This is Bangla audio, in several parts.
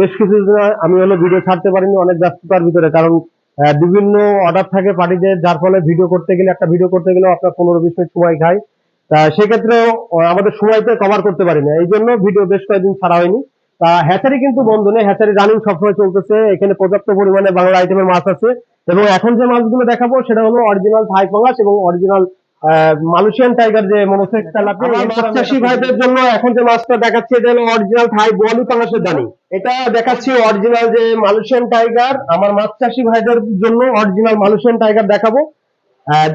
বেশ কিছুদিন আমি হলো ভিডিও ছাড়তে পারিনি, অনেক ব্যস্ততার ভিতরে। কারণ বিভিন্ন অর্ডার থাকে পার্টিদের যার ফলে ভিডিও করতে গেলে, একটা ভিডিও করতে গেলেও আপনার পনেরো বিশ মিনিট সময় খায়। তা সেক্ষেত্রে আমাদের সময়তে কভার করতে পারি না এই জন্য ভিডিও বেশ কয়েকদিন ছাড়া হয়নি। তা হ্যাচারি কিন্তু বন্ধ নেই। হ্যাচারি রানিং সবসময় চলতেছে। এখানে পর্যাপ্ত পরিমাণে বাংলা আইটেমের মাছ আছে। এবং এখন যে মাছগুলো দেখাবো, সেটা হলো অরিজিনাল থাই পাঙ্গাস এবং অরিজিনাল মালয়েশিয়ান টাইগার যে মনোসেক্স তেলাপিয়া মাছ চাষি ভাইদের জন্য এখন যে মাছটা দেখাচ্ছি এটা হলো অরিজিনাল থাই বোয়ালি পাঙ্গাসের দানি। এটা দেখাচ্ছি অরিজিনাল যে মালয়েশিয়ান টাইগার আমার মাছ চাষি ভাইদের জন্য অরিজিনাল মালয়েশিয়ান টাইগার দেখাবো।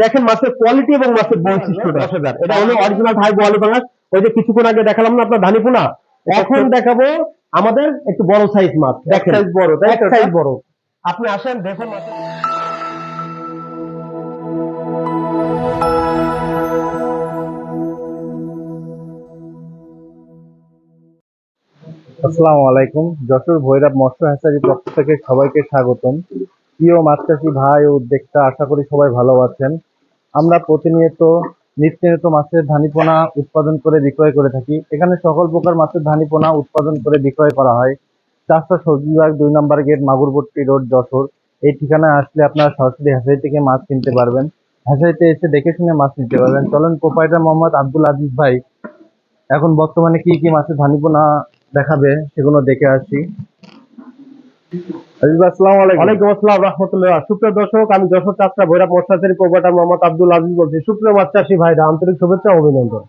দেখেন মাছের কোয়ালিটি এবং মাছের বৈশিষ্ট্যটা। এটা হলো অরিজিনাল থাই বোয়ালি পাঙ্গাস ওই যে কিছুক্ষণ আগে দেখালাম না আপনার ধানিপোনা? এখন দেখাবো আমাদের একটু বড় সাইজ মাছ দেখেন size বড়, তাই সাইজ বড়। আপনি আসেন দেখুন। মাছের আসসালামু আলাইকুম। যশোর ভৈরব মৎস্য হ্যাচারির পক্ষ থেকে সবাইকে স্বাগতম। প্রিয় মাছ চাষি ভাই ও উদ্যোক্তা, আশা করি সবাই ভালো আছেন। আমরা প্রতিনিয়ত নিত্য নতুন মাছের ধানিপোনা উৎপাদন করে, বিক্রয় করে থাকি। এখানে সকল প্রকার মাছের ধানিপোনা উৎপাদন করে, বিক্রয় করা হয়। চারশো সবজি বিভাগ দুই number gate, Magurpatti road, Jessore. এই ঠিকানায় আসলে আপনারা সরাসরি হ্যাচারি থেকে মাছ কিনতে পারবেন। হ্যাচারিতে এসে দেখে শুনে মাছ নিতে পারবেন। চলেন, প্রোপাইটার মোহাম্মদ আব্দুল আজিজ ভাই, এখন বর্তমানে কি কি মাছের ধানিপোনা দেখাবে, সেগুলো দেখে আসি। আমি যশোর বলছি। আন্তরিক অভিনন্দন।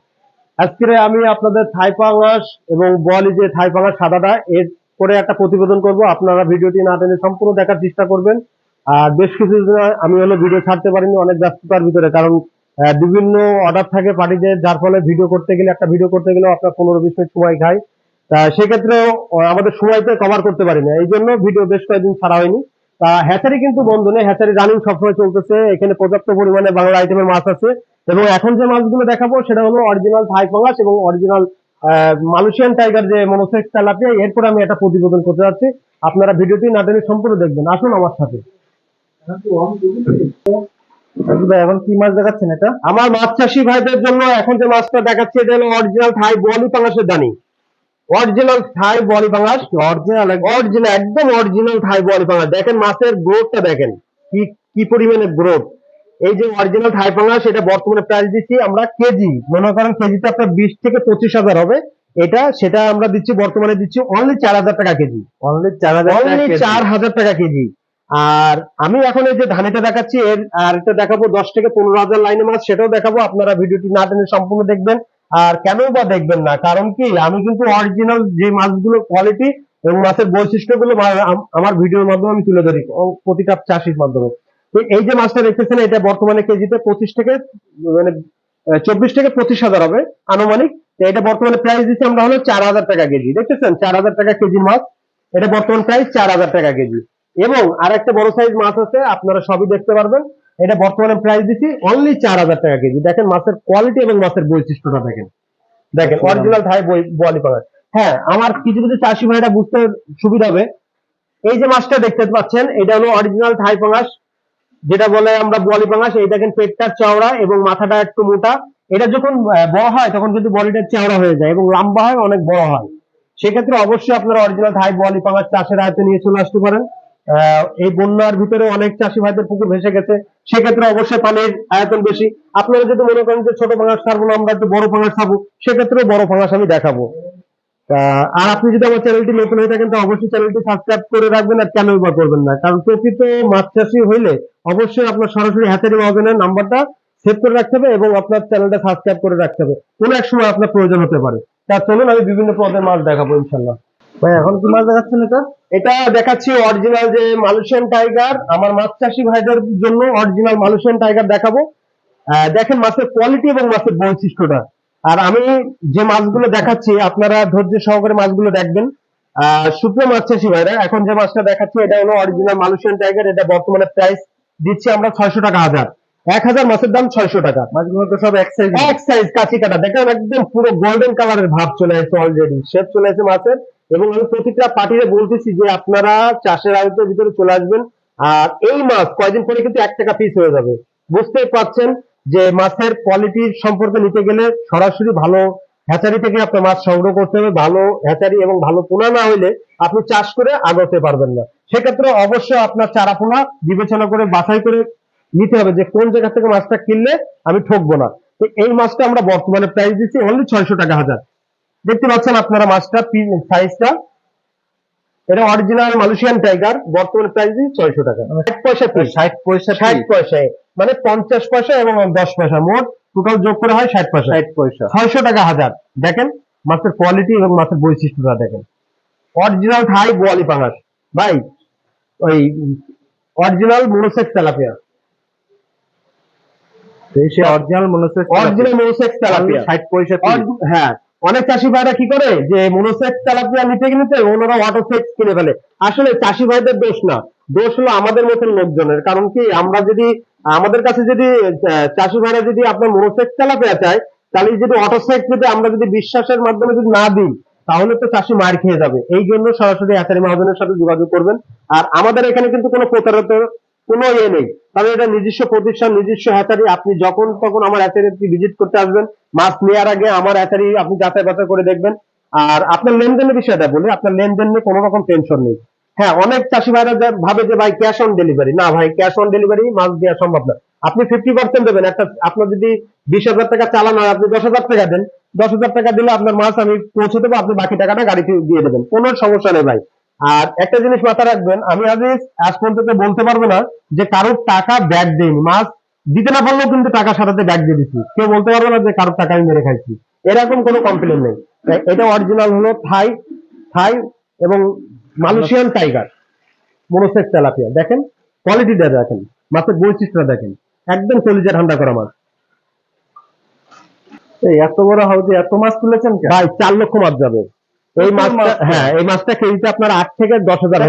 আমি আপনাদের এবং যে সাদাটা, এর করে একটা প্রতিবেদন করব। আপনারা ভিডিওটি না টেনে সম্পূর্ণ দেখার চেষ্টা করবেন। আর বেশ কিছুদিন আমি হলো ভিডিও ছাড়তে পারিনি, অনেক ব্যস্ততার ভিতরে। কারণ বিভিন্ন অর্ডার থাকে পার্টিদের যার ফলে ভিডিও করতে গেলে, একটা ভিডিও করতে গেলেও আপনার পনেরো বিশ মিনিট সময় খায়। তা সেক্ষেত্রে আমাদের সময়তে কভার করতে পারি না। এই জন্য ভিডিও বেশ কয়েকদিন ছাড়া হয়নি। তা হ্যাচারি কিন্তু বন্ধ নেই। হ্যাচারি রানিং সবসময় চলতেছে। এখানে পর্যাপ্ত পরিমাণে বাংলা আইটেমের মাছ আছে। এবং এখন যে মাছগুলো দেখাবো সেটা হলো অরিজিনাল থাই পাঙ্গাস এবং অরিজিনাল মালয়েশিয়ান টাইগার যে মনোসেক্স তেলাপিয়া এরপর আমি একটা প্রতিবেদন করতে যাচ্ছি। আপনারা ভিডিওটি না টেনে সম্পূর্ণ দেখবেন। আসুন আমার সাথে। এখন কি মাছ দেখাচ্ছেন এটা? আমার মাছ চাষি ভাইদের জন্য এখন যে মাছটা দেখাচ্ছি এটা হলো অরিজিনাল থাই বোয়ালি পাঙ্গাসের দানি। অরিজিনাল থাই বোয়ালি পাঙ্গাস অরিজিনাল অরিজিনাল একদম অরিজিনাল থাই বোয়ালি পাঙ্গাস দেখেন মাছের গ্রোথটা দেখেন। কি কি পরিমাণে গ্রোথ এই যে অরিজিনাল থাই পাঙ্গাস এটা বর্তমানে প্রাইস দিচ্ছি আমরা কেজি। মনে করেন কেজিতে আপনার বিশ থেকে পঁচিশ হাজার হবে। এটা সেটা আমরা দিচ্ছি বর্তমানে দিচ্ছি অনলি চার হাজার টাকা কেজি। অনলি চার হাজার অনলি চার হাজার টাকা কেজি। আর আমি এখন এই যে ধানেটা দেখাচ্ছি এর আর এটা দেখাবো দশ থেকে পনেরো হাজার লাইনে মাছ সেটাও দেখাবো। আপনারা ভিডিওটি না টেনে সম্পূর্ণ দেখবেন। আর কেন বা দেখবেন না? কারণ কি? আমি কিন্তু অরিজিনাল যে মাছগুলো কোয়ালিটি এবং মাছের বৈশিষ্ট্যগুলো আমার ভিডিওর মাধ্যমে আমি তুলে ধরি প্রতিটা চাষির মাধ্যমে। তো এই যে মাছটা দেখতেছেন, এটা বর্তমানে কেজিতে পঁচিশ থেকে মানে চব্বিশ থেকে পঁচিশ হাজার হবে আনুমানিক। এটা বর্তমানে প্রাইস দিচ্ছি আমরা হলো চার হাজার টাকা কেজি। দেখতেছেন? চার হাজার টাকা কেজির মাছ। এটা বর্তমান প্রাইস চার হাজার টাকা কেজি। এবং আর একটা বড় সাইজ মাছ আছে, আপনারা সবই দেখতে পারবেন। এটা বর্তমানে প্রাইস দিচ্ছি অনলি চার হাজার টাকা কেজি। দেখেন মাছের কোয়ালিটি এবং মাছের বৈশিষ্ট্যটা দেখেন। দেখেন। অরিজিনাল থাই বোয়ালি পাঙ্গাস হ্যাঁ আমার কিছু কিছু চাষি ভাইরা বুঝতে সুবিধা হবে। এই যে মাছটা দেখতে পাচ্ছেন এটা হলো অরিজিনাল থাই পাঙ্গাস যেটা বলে আমরা বোয়ালি পাঙ্গাস এই দেখেন পেটটা চওড়া এবং মাথাটা একটু মোটা। এটা যখন বড় হয় তখন কিন্তু বডিটা চওড়া হয়ে যায় এবং লম্বা হয় অনেক বড় হয়। সেক্ষেত্রে অবশ্যই আপনারা অরিজিনাল থাই বোয়ালি পাঙ্গাস চাষের আয়তে নিয়ে চলে আসতে পারেন। এই বন্যার ভিতরে অনেক চাষি ভাইদের পুকুর ভেসে গেছে। সেক্ষেত্রে অবশ্যই পানির আয়তন বেশি। আপনারা যদি মনে করেন যে ছোট পাঙ্গাস ছাড়বো না, আমরা একটু বড় পাঙ্গাস খাব সেক্ষেত্রেও বড় পাঙ্গাস আমি দেখাবো। আর আপনি যদি আমার চ্যানেলটি নতুন হয়ে থাকেন, তো অবশ্যই চ্যানেলটি সাবস্ক্রাইব করে রাখবেন আর কেন বা করবেন না। কারণ প্রকৃত মাছ চাষি হইলে অবশ্যই আপনার সরাসরি হাতের মহাজনের নাম্বারটা সেভ করে রাখতে হবে এবং আপনার চ্যানেলটা সাবস্ক্রাইব করে রাখতে হবে। কোনো এক সময় আপনার প্রয়োজন হতে পারে। তার চলুন, আমি বিভিন্ন পদের মাছ দেখাবো ইনশাল্লাহ ভাই এখন কি মাছ দেখাচ্ছেন এটা? এটা দেখাচ্ছি অরিজিনাল যে মালয়েশিয়ান টাইগার আমার মাছ চাষি ভাইদের জন্য অরিজিনাল মালয়েশিয়ান টাইগার দেখাবো। দেখেন মাছের কোয়ালিটি এবং মাছের বৈশিষ্ট্যটা। আর আমি যে মাছগুলো দেখাচ্ছি আপনারা ধৈর্য সহকারে মাছগুলো দেখবেন। মাছ চাষি ভাইরা এখন যে মাছটা দেখাচ্ছি এটা হলো অরিজিনাল মালয়েশিয়ান টাইগার এটা বর্তমানে প্রাইস দিচ্ছি আমরা ছয়শো টাকা হাজার। এক হাজার মাছের দাম ছয়শো টাকা। মাছগুলো তো সব এক সাইজ এক সাইজ কাঁচি কাটা। দেখেন একদম পুরো গোল্ডেন কালারের ভাব চলে আসছে অলরেডি শেপ চলে আসছে মাছের। এবং আমি প্রতিটা পার্টিতে বলতেছি যে আপনারা চাষের আয়তের ভিতরে চলে আসবেন। আর এই মাছ কয়দিন পরে কিন্তু এক টাকা পিস হয়ে যাবে। বুঝতেই পারছেন যে মাছের কোয়ালিটি সম্পর্কে নিতে গেলে সরাসরি ভালো হ্যাচারি থেকে আপনার মাছ সংগ্রহ করতে হবে। ভালো হ্যাচারি এবং ভালো পোনা না হইলে আপনি চাষ করে আগতে পারবেন না। সেক্ষেত্রে অবশ্যই আপনার চারা পোনা বিবেচনা করে, বাছাই করে নিতে হবে যে কোন জায়গা থেকে মাছটা কিনলে আমি ঠকবো না। তো এই মাছটা আমরা বর্তমানে প্রাইস দিচ্ছি অনলি ছয়শো টাকা হাজার। দেখতে পাচ্ছেন আপনারা মাছটা সাইজটা এটা অরিজিনাল মালয়েশিয়ান টাইগার বর্তমানে প্রাইস ছয়শো টাকা। ষাট পয়সা ষাট পয়সা ষাট পয়সায় মানে পঞ্চাশ পয়সা এবং দশ পয়সা। মোট টোটাল যোগ করে হয় ষাট পয়সা। ষাট পয়সা। ছয়শো টাকা হাজার। দেখেন মাছের কোয়ালিটি এবং মাছের বৈশিষ্ট্যটা দেখেন। অরিজিনাল থাই বোয়ালি পাঙাশ। ভাই ওই অরিজিনাল মোনোসেক্স তেলাপিয়া। অরিজিনাল মনে অরিজিনাল মোনোসেক্স তেলাপিয়া। ষাট পয়সা হ্যাঁ। অনেক চাষি ভাইরা কি করে? যে মনোসেক্স তেলাপিয়া নিতে নিতে ওনারা অটোসেক্স কিনে ফেলে। আসলে চাষি ভাইদের দোষ না। দোষ হলো আমাদের মতন লোকজনের। কারণ কি, আমরা যদি, আমাদের কাছে যদি চাষি ভাইরা যদি আপনার মনোসেক্স তেলাপিয়া চায়, তাহলে যদি অটোসেক্স যদি আমরা যদি বিশ্বাসের মাধ্যমে যদি না দিই, তাহলে তো চাষি মার খেয়ে যাবে। এই জন্য সরাসরি আচারি মহাজনের সাথে যোগাযোগ করবেন। আর আমাদের এখানে কিন্তু কোনো প্রতারকের কোনো ইয়ে নেই। কারণ এটা নিজস্ব প্রতিষ্ঠান, নিজস্ব হ্যাচারি আপনি যখন তখন আমার হ্যাচারি ভিজিট করতে আসবেন। মাছ নেওয়ার আগে আমার হ্যাচারি আপনি যাচাই বাছাই করে দেখবেন। আর আপনার লেনদেনের বিষয়টা বলি, আপনার লেনদেন নিয়ে কোনো রকম টেনশন নেই। হ্যাঁ অনেক চাষি ভাইরা ভাবে যে, ভাই ক্যাশ অন ডেলিভারি না ভাই ক্যাশ অন ডেলিভারি মাছ দেওয়া সম্ভব না। আপনি ফিফটি পার্সেন্ট দেবেন। একটা আপনার যদি বিশ হাজার টাকা চালান হয়, আপনি দশ হাজার টাকা দেন। দশ হাজার টাকা দিলে আপনার মাছ আমি পৌঁছে দেবো, আপনি বাকি টাকাটা গাড়িতে দিয়ে দেবেন। কোনো সমস্যা নেই ভাই। আর একটা জিনিস মাথায় রাখবেন, আমি আজ আজ পর্যন্ত বলতে পারব না যে কারোর টাকা ব্যাগ দেয়নি মাছ দিতে না পারলেও কিন্তু টাকা সারাতে ব্যাগ দিয়ে দিচ্ছি। কেউ বলতে পারবে না যে কারোর টাকা আমি মেরে খাইছি। এরকম কোনো কমপ্লেন নেই। এটা অরিজিনাল হলো থাই থাই এবং মালয়েশিয়ান টাইগার মনোসেক তেলাপিয়া দেখেন কোয়ালিটিটা দেখেন, মাছের বৈশিষ্ট্যটা দেখেন। একদম কলিজা ঠান্ডা করা মাছ। এই এত বড় হাউজে এত মাছ তুলেছেন ভাই, চার লক্ষ মাছ যাবে। এই মাছটা। হ্যাঁ এই মাছটা কেজিতে আপনার আট থেকে দশ হাজার?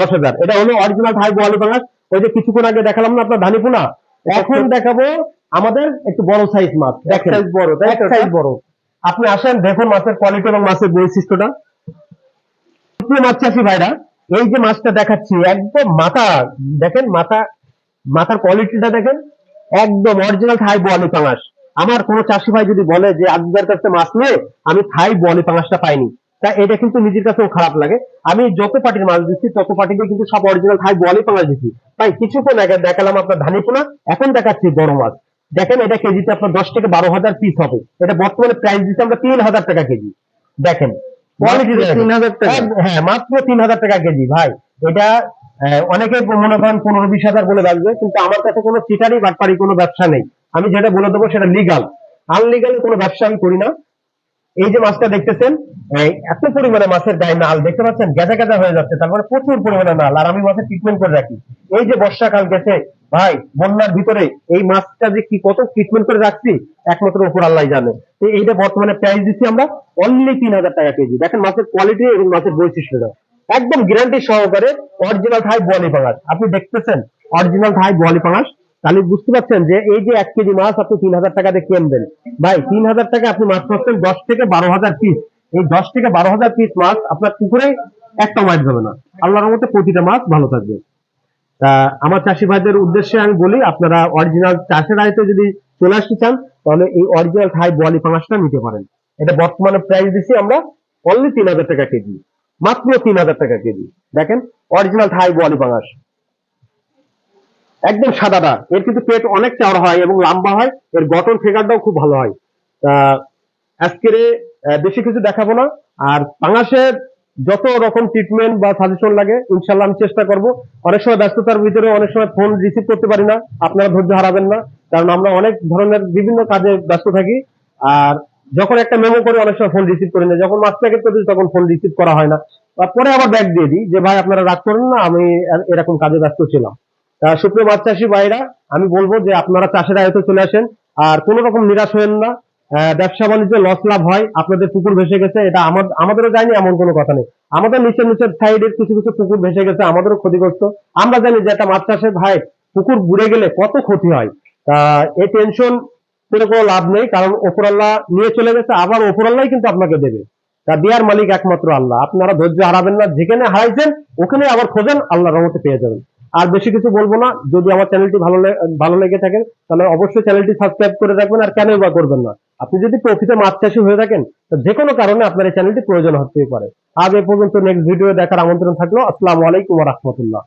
দশ হাজার। এটা হলো অরিজিনাল থাই বোয়ালি পাঙাশ। ওই যে কিছুক্ষণ আগে দেখালাম না আপনার ধানিপুনা? এখন দেখাবো আমাদের একটু বড় সাইজ মাছ। দেখেন বড়, এক সাইজ বড়। আপনি আসেন দেখুন মাছের কোয়ালিটি এবং মাছের বৈশিষ্ট্যটা। মাছ চাষি ভাইরা এই যে মাছটা দেখাচ্ছি একদম মাথা দেখেন মাথা মাথার কোয়ালিটিটা দেখেন। একদম অরিজিনাল থাই বোয়ালি পাঙাশ। আমার কোনো চাষি ভাই যদি বলে যে আজকের কাছে মাছ নিয়ে আমি থাই বোয়ালি পাঙাশটা পাইনি। তা এটা কিন্তু নিজের কাছেও খারাপ লাগে। আমি যত পার্টির মাছ দিচ্ছি তত পার্টিকে কিন্তু সব অরিজিনাল থাই বোয়ালি পাঙাশ দিচ্ছি। তাই কিছুক্ষণ আগে দেখালাম আপনার ধানিপোনা এখন দেখাচ্ছি বড় মাছ। দেখেন এটা কেজিতে আপনার দশ থেকে বারো হাজার পিস হবে। এটা বর্তমানে প্রাইস দিচ্ছে আমরা তিন হাজার টাকা কেজি। দেখেন কোয়ালিটি মাত্র 3,000 টাকা? হ্যাঁ মাত্র তিন হাজার টাকা কেজি। ভাই এটা অনেকে মনে করেন পনেরো বিশ হাজার বলে বাঁচবে কিন্তু আমার কাছে কোনো চিটারি বাটপারি কোনো ব্যবসা নেই। আমি যেটা বলে দেবো সেটা লিগাল আনলিগাল কোনো ব্যবসা আমি করি না। এই যে মাছটা দেখতেছেন এত পরিমাণে মাছের গায়ে নাল, দেখতে পাচ্ছেন? গেজা গেজা হয়ে যাচ্ছে, তারপরে প্রচুর পরিমাণে নাল, আর আমি মাছের ট্রিটমেন্ট করে রাখি। এই যে বর্ষাকাল গেছে, ভাই, বন্যার ভিতরে এই মাছটা যে কি কত ট্রিটমেন্ট করে রাখছি, একমাত্র উপর আল্লাহ জানে। তো এইটা বর্তমানে প্রাইস দিচ্ছি আমরা অনলি তিন হাজার টাকা কেজি। দেখেন মাছের কোয়ালিটি এবং মাছের বৈশিষ্ট্যটা একদম গ্যারান্টি সহকারে অরিজিনাল থাই বোয়ালি পাঙাশ আপনি দেখতেছেন অরিজিনাল থাই বোয়ালি পাঙাশ তাহলে বুঝতে পারছেন যে এই যে এক কেজি মাছ আপনি তিন হাজার টাকা দিয়ে কিনবেন ভাই, তিন হাজার টাকা আপনি মাছ পাচ্ছেন দশ থেকে বারো হাজার পিস এই দশ থেকে বারো হাজার পিস মাছ আপনার পুকুরে একটা মাছ যাবে না। আল্লাহর মধ্যে প্রতিটা মাছ ভালো থাকবে। তা, আমার চাষি ভাইদের উদ্দেশ্যে আমি বলি, আপনারা অরিজিনাল চাষের আয়তে যদি চলে আসতে চান, তাহলে এই অরিজিনাল থাই বোয়ালি পাঙাশটা নিতে পারেন। এটা বর্তমানে প্রাইস দিচ্ছি আমরা অনলি তিন হাজার টাকা কেজি। মাত্র তিন হাজার টাকা কেজি। দেখেন অরিজিনাল থাই বোয়ালি পাঙাশ। একদম সাদাটা এর কিন্তু পেট অনেক চওড়া হয় এবং লম্বা হয়। এর গঠন, ফিগারটাও খুব ভালো হয়। তা আজকের বেশি কিছু দেখাবো না। আর পাঙাশের যত রকম ট্রিটমেন্ট বা সাজেশন লাগে, ইনশাল্লাহ আমি চেষ্টা করব। অনেক সময় ব্যস্ততার ভিতরে অনেক সময় ফোন রিসিভ করতে পারি না। আপনারা ধৈর্য হারাবেন না। কারণ আমরা অনেক ধরনের বিভিন্ন কাজে ব্যস্ত থাকি। আর যখন একটা মেমো করে অনেক সময় ফোন রিসিভ করি না। যখন মাছ প্যাকেট করতে তখন ফোন রিসিভ করা হয় না। পরে আবার ব্যাগ দিয়ে দিই যে, ভাই, আপনারা রাগ করেন না, আমি এরকম কাজে ব্যস্ত ছিলাম। সুপ্রিয় মাছ চাষি ভাইরা, আমি বলব যে আপনারা চাষের আয়তে চলে আসেন আর কোনো রকম নিরাশ হবেন না। ব্যবসা বাণিজ্য লস লাভ হয়, আপনাদের পুকুর ভেসে গেছে, এটা আমাদেরও যায়নি এমন কোনো কথা নেই। আমাদের নিচের নিচের সাইডের কিছু কিছু পুকুর ভেসে গেছে, আমাদেরও ক্ষতিগ্রস্ত। আমরা জানি যে একটা মাছ চাষের ভাই পুকুর বুড়ে গেলে কত ক্ষতি হয়। তা এই টেনশন করে কোনো লাভ নেই, কারণ ওপরাল্লাহ নিয়ে চলে গেছে, আবার ওপরাল্লাহ কিন্তু আপনাকে দেবে। তা দেওয়ার মালিক একমাত্র আল্লাহ। আপনারা ধৈর্য হারাবেন না, যেখানে হারাইছেন ওখানে আবার খোঁজেন আল্লাহ রহমতে পেয়ে যাবেন। আর বেশি কিছু বলব না। যদি আমার চ্যানেলটি ভালো ভালো লেগে থাকে, তাহলে অবশ্যই চ্যানেলটি সাবস্ক্রাইব করে রাখবেন, আর কেন বা করবেন না। আপনি যদি প্রকৃত মাছ চাষি হয়ে থাকেন যে কোনো কারণে আপনার এই চ্যানেলটি প্রয়োজন হতেই পারে। আজ এ পর্যন্ত নেক্সট ভিডিও দেখার আমন্ত্রণ থাকল। আসসালামু আলাইকুম রহমতুল্লাহ।